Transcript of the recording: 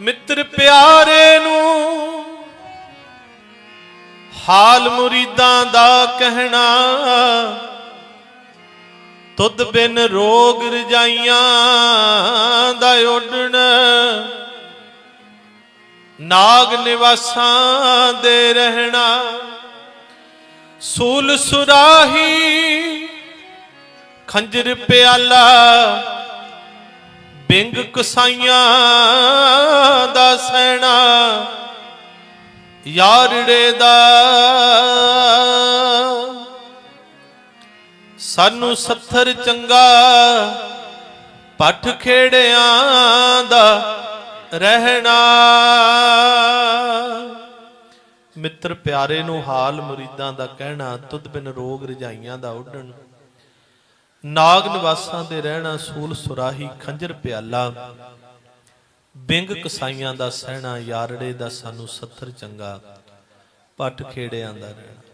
ਮਿੱਤਰ ਪਿਆਰੇ ਨੂੰ ਹਾਲ ਮੁਰੀਦਾਂ ਦਾ ਕਹਿਣਾ, ਤੁਧ ਬਿਨ ਰੋਗ ਰਜਾਈਆਂ ਦਾ ਓਡਣ ਨਾਗ ਨਿਵਾਸਾਂ ਦੇ ਰਹਿਣਾ। ਸੂਲ ਸੁਰਾਹੀ ਖੰਜਰ ਪਿਆਲਾ ਬਿੰਗ ਕਸਾਈਆਂ ਦਾ ਸੈਣਾ, ਯਾਰੜੇ ਦਾ। ਸਾਨੂੰ ਸੱਥਰ ਚੰਗਾ ਪੱਠ ਖੇੜਿਆਂ ਦਾ ਰਹਿਣਾ। ਮਿੱਤਰ ਪਿਆਰੇ ਨੂੰ ਹਾਲ ਮੁਰੀਦਾਂ ਦਾ ਕਹਿਣਾ, ਤੁਧ ਬਿਨ ਰੋਗ ਰਜਾਈਆਂ ਦਾ ਉੱਡਣ। ਨਾਗ ਨਿਵਾਸਾਂ ਦੇ ਰਹਿਣਾ ਸੂਲ ਸੁਰਾਹੀ ਖੰਜਰ ਪਿਆਲਾ। ਬਿੰਗ ਕਸਾਈਆਂ ਦਾ ਸਹਿਣਾ, ਯਾਰੜੇ ਦਾ ਸਾਨੂੰ ਸੱਥਰ ਚੰਗਾ। ਪੱਟ ਖੇੜਿਆਂ ਦਾ ਰਹਿਣਾ।